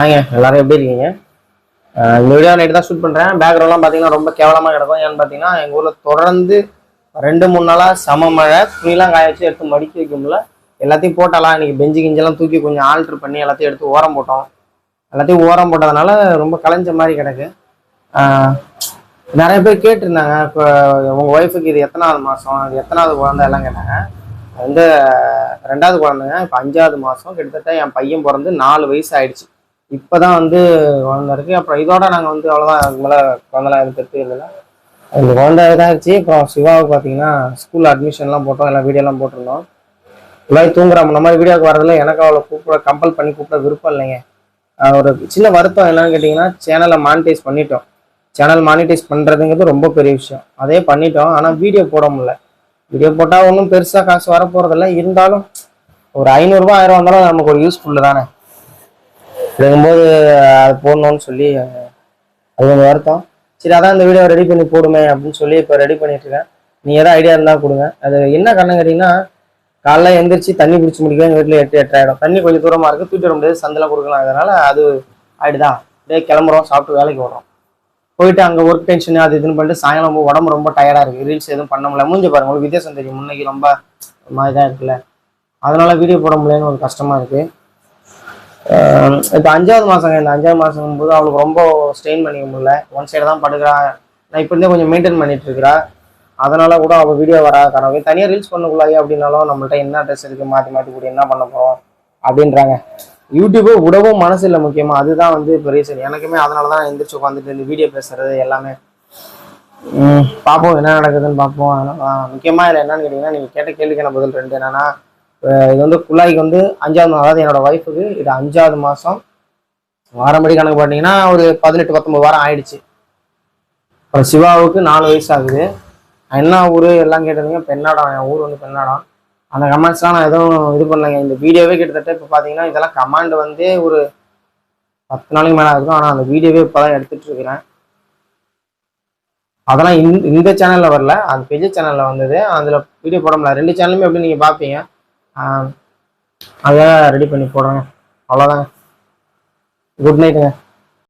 வாங்க எல்லாரும் எப்படி இருக்கீங்க? இந்த வீடியோ நைட்டு தான் ஷூட் பண்ணுறேன் பேக்ரவுண்ட்லாம் பார்த்தீங்கன்னா ரொம்ப கேவலமாக கிடக்கும். ஏன்னு பார்த்தீங்கன்னா எங்கள் ஊரில் தொடர்ந்து ரெண்டு மூணு நாளாக சம மழை. துணிலாம் காய வச்சு எடுத்து மடிக்க வைக்கும்ல. எல்லாத்தையும் போட்டாலாம் இன்றைக்கி பெஞ்சு கிஞ்செல்லாம் தூக்கி கொஞ்சம் ஆல்ட்ரு பண்ணி எல்லாத்தையும் எடுத்து ஓரம் போட்டோம். எல்லாத்தையும் ஓரம் போட்டதுனால ரொம்ப கலைஞ்ச மாதிரி கிடக்கு. நிறைய பேர் கேட்டிருந்தாங்க இப்போ உங்கள் ஒய்ஃபுக்கு இது எத்தனாவது மாதம் இது எத்தனாவது குழந்தை எல்லாம் கேட்டாங்க. அது வந்து ரெண்டாவது குழந்தைங்க இப்போ அஞ்சாவது மாதம் கிட்டத்தட்ட என் பையன் பிறந்து நாலு வயசு ஆயிடுச்சு. இப்போதான் வந்து குழந்தை இருக்கு அப்புறம் இதோட நாங்கள் வந்து அவ்வளோதான் அதுக்கு மேலே குழந்தைலாம் எதுவும் பெற்று இல்லை அந்த குழந்தை இதாகிடுச்சு. அப்புறம் சிவாவுக்கு பார்த்தீங்கன்னா ஸ்கூல் அட்மிஷன்லாம் போட்டோம். எல்லாம் வீடியோலாம் போட்டிருந்தோம் எல்லாரும் தூங்குறாங்க நம்ம மாதிரி வீடியோக்கு வரதுல எனக்கு அவளை கூப்பிட கம்பல் பண்ணி கூப்பிட விருப்பம் இல்லைங்க. ஒரு சின்ன வருத்தம் என்னன்னு கேட்டிங்கன்னா சேனலை மானிட்டைஸ் பண்ணிட்டோம். சேனல் மானிட்டைஸ் பண்ணுறதுங்கிறது ரொம்ப பெரிய விஷயம். அதே பண்ணிட்டோம். ஆனால் வீடியோ போட முடியல. வீடியோ போட்டால் ஒன்றும் பெருசாக காசு வர போகிறதில்ல இருந்தாலும் ஒரு ஐநூறுரூவா ஆயிரம் வந்தாலும் நமக்கு ஒரு யூஸ்ஃபுல்லு தானே. இருக்கும்போது அது போடணும்னு சொல்லி அது கொஞ்சம் வருத்தம். சரி அதான் இந்த வீடியோ ரெடி பண்ணி போடுமே அப்படின்னு சொல்லி இப்போ ரெடி பண்ணிட்டு இருக்கேன். நீ ஏதாவது ஐடியா இருந்தால் கொடுங்க. அது என்ன காரணம் கேட்டிங்கன்னா காலைல எந்திரிச்சு தண்ணி பிடிச்சி முடிக்க எங்கள் வீட்டில் எட்டு எட்டு ஆகிடும் தண்ணி கொஞ்சம் தூரமாக இருக்குது தூக்கிட்டு வர முடியாது சந்தில் கொடுக்கலாம். அதனால அது ஆயிடுதா அப்படியே கிளம்புறோம் சாப்பிட்டு வேலைக்கு வரோம் போயிட்டு அங்கே ஒர்க் டென்ஷன் அது இதுன்னு பண்ணிட்டு சாயங்காலம் ரொம்ப உடம்பு ரொம்ப டயர்டாக இருக்குது ரீல்ஸ் எதுவும் பண்ண முடியல. மூஞ்சி பாருங்க உங்களுக்கு வித்தியாசம் தெரியும். முன்னைக்கு ரொம்ப மாதிரி தான் இருக்குல்ல. அதனால வீடியோ போட முடியலன்னு ஒரு கஷ்டமாக இருக்குது இப்போ அஞ்சாவது மாதங்க இந்த அஞ்சாவது மாதம் போது அவளுக்கு ரொம்ப ஸ்ட்ரெயின் பண்ணிக்க முடியல. ஒன் சைடு தான் படுக்கிறா. நான் இப்போ இருந்தே கொஞ்சம் மெயின்டைன் பண்ணிட்டு இருக்கிறா. அதனால கூட அவள் வீடியோ வராத காரணம் தனியாக ரீல்ஸ் பண்ணக்குள்ளாயே அப்படின்னாலும் நம்மள்ட்ட என்ன ட்ரெஸ் இருக்கு மாற்றி மாற்றி கூட என்ன பண்ண போகிறோம் அப்படின்றாங்க. யூடியூபு விடவும் மனசு இல்லை முக்கியமாக அதுதான் வந்து இப்போ ரீசன் எனக்குமே அதனால தான் எந்திரிச்சு உட்காந்துட்டு இந்த வீடியோ பேசுறது எல்லாமே. பார்ப்போம் என்ன நடக்குதுன்னு பார்ப்போம். முக்கியமாக இதில் என்னன்னு கேட்டிங்கன்னா நீங்கள் கேட்ட கேள்விக்கான பதில் ரெண்டு என்னன்னா இது வந்து குழாய்க்கு வந்து அஞ்சாவது அதாவது என்னோட ஒய்ஃபுக்கு இது அஞ்சாவது மாதம். வாரம்படி கணக்கு பார்த்தீங்கன்னா ஒரு பதினெட்டு பத்தொம்பது வாரம் ஆயிடுச்சு. அப்புறம் சிவாவுக்கு நாலு வயசு ஆகுது என்ன ஊர் எல்லாம் கேட்டிருந்தீங்க? பெண்ணாடம் என் ஊர் வந்து பெண்ணாடம் அந்த கமெண்ட்ஸ்லாம் நான் எதுவும் இது பண்ணலைங்க. இந்த வீடியோவே கிட்டத்தட்ட இப்போ பார்த்தீங்கன்னா இதெல்லாம் கமாண்ட் வந்து ஒரு பத்து நாளைக்கு மேலே இருக்கும் ஆனால் அந்த வீடியோவே இப்போ தான் எடுத்துட்டு இருக்கிறேன். அதெல்லாம் இந்த இந்த சேனலில் வரல. அந்த பெரிய சேனலில் வந்தது. அதில் வீடியோ போட முடியல. ரெண்டு சேனலுமே எப்படி நீங்கள் பார்ப்பீங்க அதான் ரெடி பண்ணி போடுறேங்க. அவ்வளோதாங்க குட் நைட்டுங்க